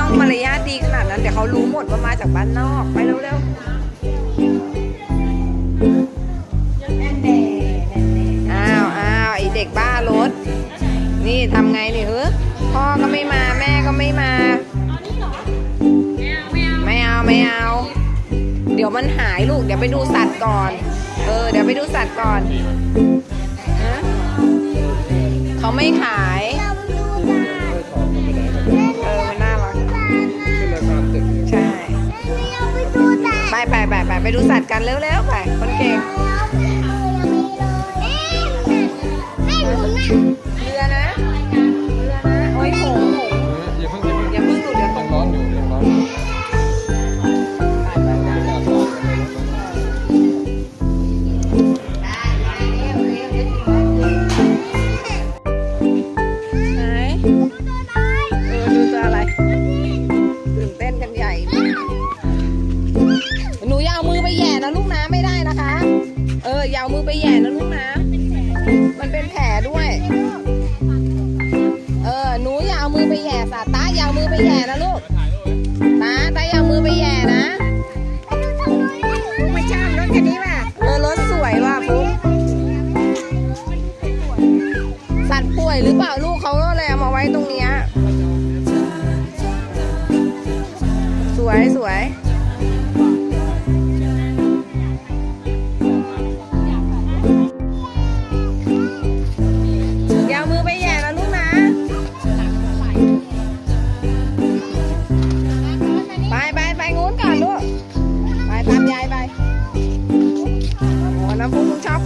ต้องมารยาทดีขนาดนั้น เดี๋ยวเขารู้หมดว่ามาจากบ้านนอก ไปเร็วๆ อ้าวอ้าวไอเด็กบ้ารถ นี่ทำไงนี่เฮ้พ่อก็ไม่มาแม่ก็ไม่มาไม่เอาไม่เอา เดี๋ยวมันหายลูก เดี๋ยวไปดูสัตว์ก่อน เออ เดี๋ยวไปดูสัตว์ก่อน เขาไม่ขาย ไปดูสัตว์กันเร็วๆไปคนเก่ง ไม่ใช่รถคันนี้ป่ะ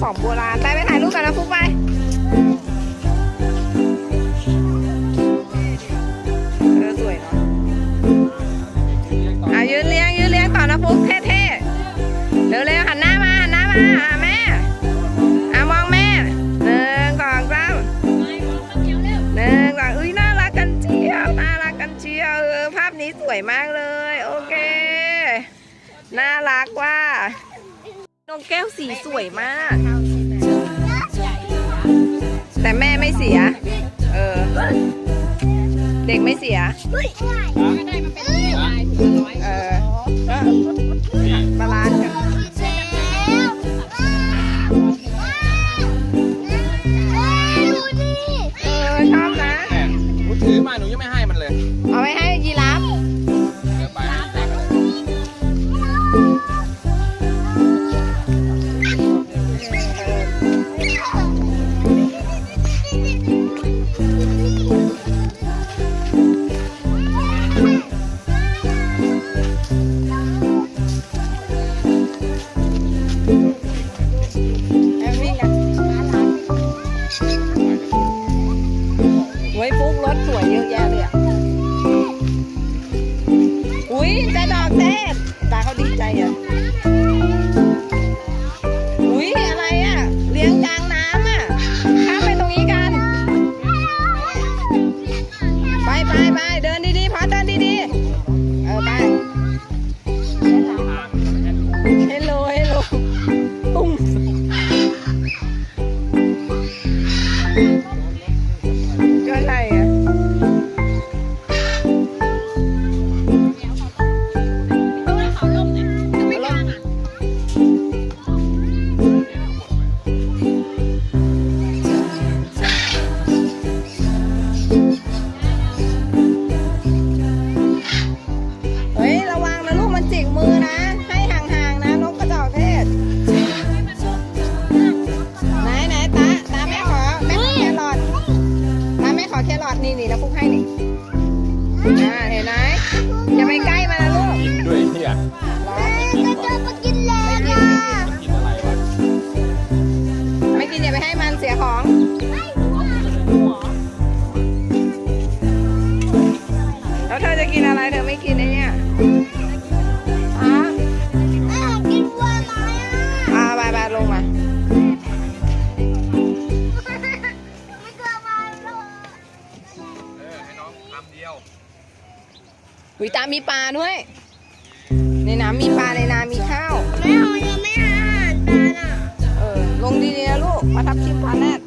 ของโบราณไปไปถ่ายรูปกับน้ำพุกไปเออสวยเนาะอะยืนเลี้ยงยืนเลี้ยงต่อน้ำพุกเท่ๆเร็วๆหันหน้ามาหันหน้ามาอะแม่อะมองแม่หนึ่งสองสามหนึ่งสองอุ้ยน่ารักกันเชียวน่ารักกันเชียวภาพนี้สวยมากเลย โอเค น่ารักว่า นกแก้วสีสวยมาก แต่แม่ไม่เสีย เออ เด็กไม่เสีย เออ ยฟุกรถสวยเยอะแยะเลยอะ อุ้ยได้ดอกเต้นตาเขาดีใจอะ อุ้ยอะไรอะ เลี้ยงกลางน้ำอะ ข้ามไปตรงนี้กัน ไปไปไปเดินดีๆพอเดินดีๆ เออไปเฮลโลเฮลโลตุ้ม นี่นี่แล้วพุกให้นี่อ่าเห็นไหมอย่าไปใกล้มันนะลูกกินด้วยเฮียรอกินอะไรวะไม่กินอย่าไปให้มันเสียของแล้วเธอจะกินอะไรเธอไม่กินไอ้เนี่ยอะอ่าไปไปลงมา หุยตามมีปลาด้วย ในน้ำมีปลาในนามีข้าวเออ ลงดีๆนะลูกมาทับทิมปลาแรด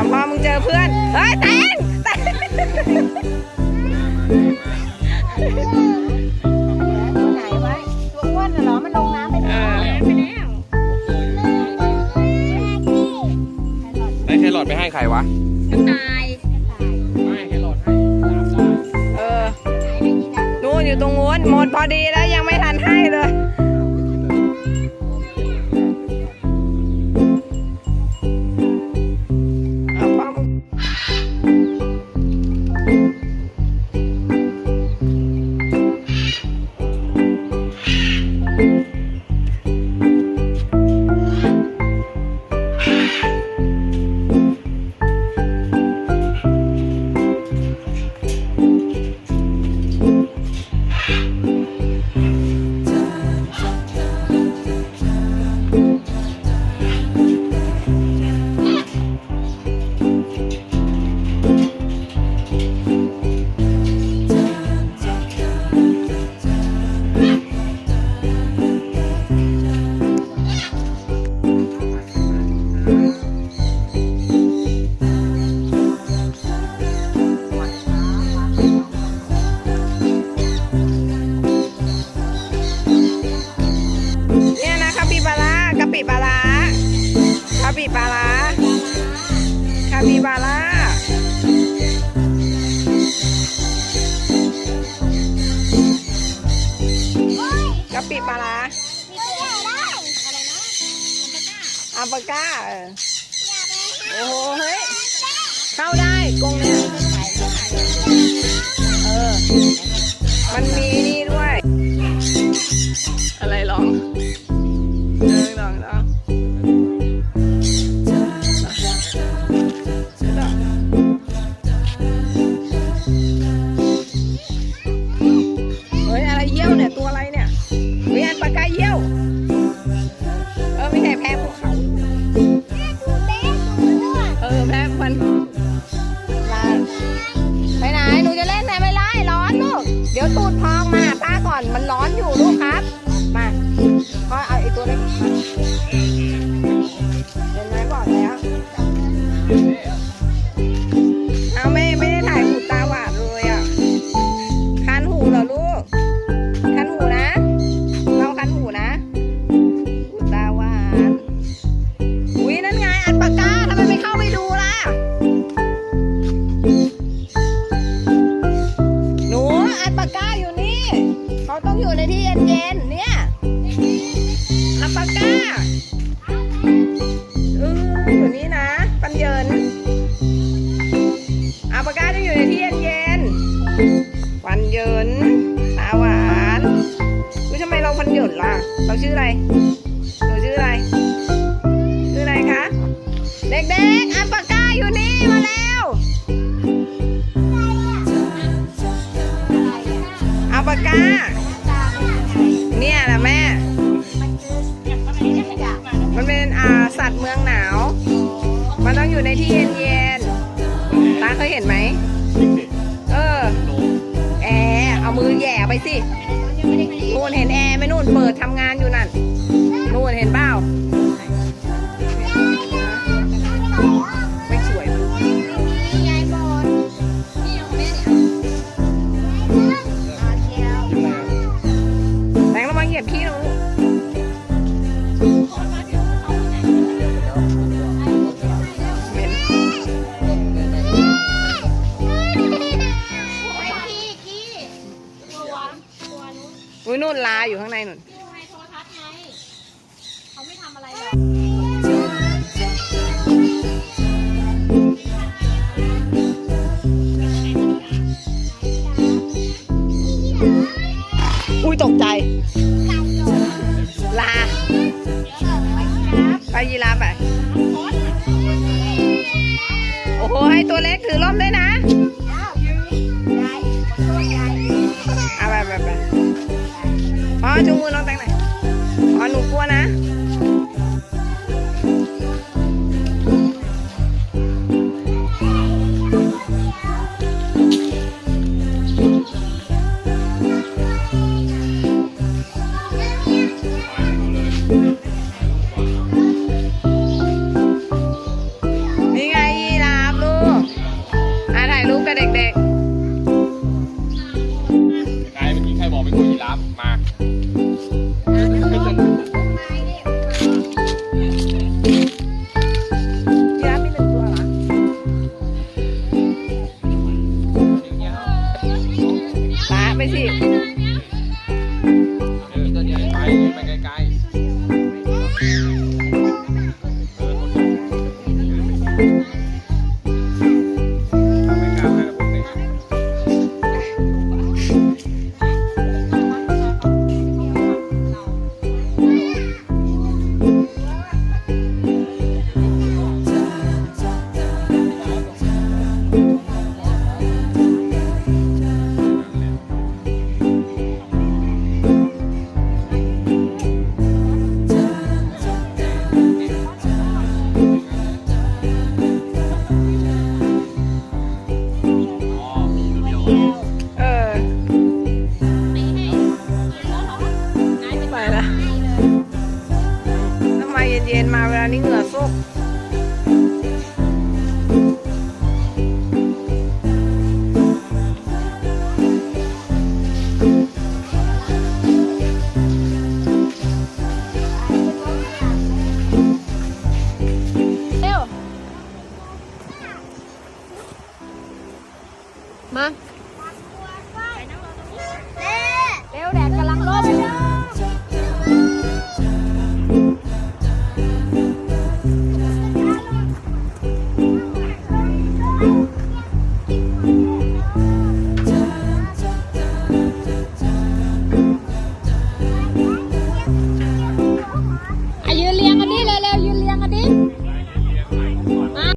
อาพอมึงเจอเพื่อน เฮ้ยแตนแตนไหนวะตัวอ้นเหรอ มันลงน้ำไปแล้ว ไปแล้วไอ้แคอทไปให้ใครวะ ตายไม่แครอทให้เออ นู่นอยู่ตรงนู้นหมดพอดีแล้วยังไม่ทันให้เลย ปิบาร่าคาปิบาร่าก็ปิบาร่าอัลปาก้าโอ้โหเฮ้ยเข้าได้กรงเนี้ยเออ มันมีนี่ เขาต้องอยู่ในที่เย็นๆ เนี่ยอัปปาก้าเอออยู่นี่นะ ปันเยินอัปปาก้าต้องอยู่ในที่เย็นๆปันเยินตาหวานอุ้ทำไมเราปันเยินล่ะ เราชื่ออะไรหนูชื่ออะไร ชื่ออะไรคะ เด็กๆ อัปปาก้าอยู่นี่มาแล้วอัปปาก้า 对 นะ 妈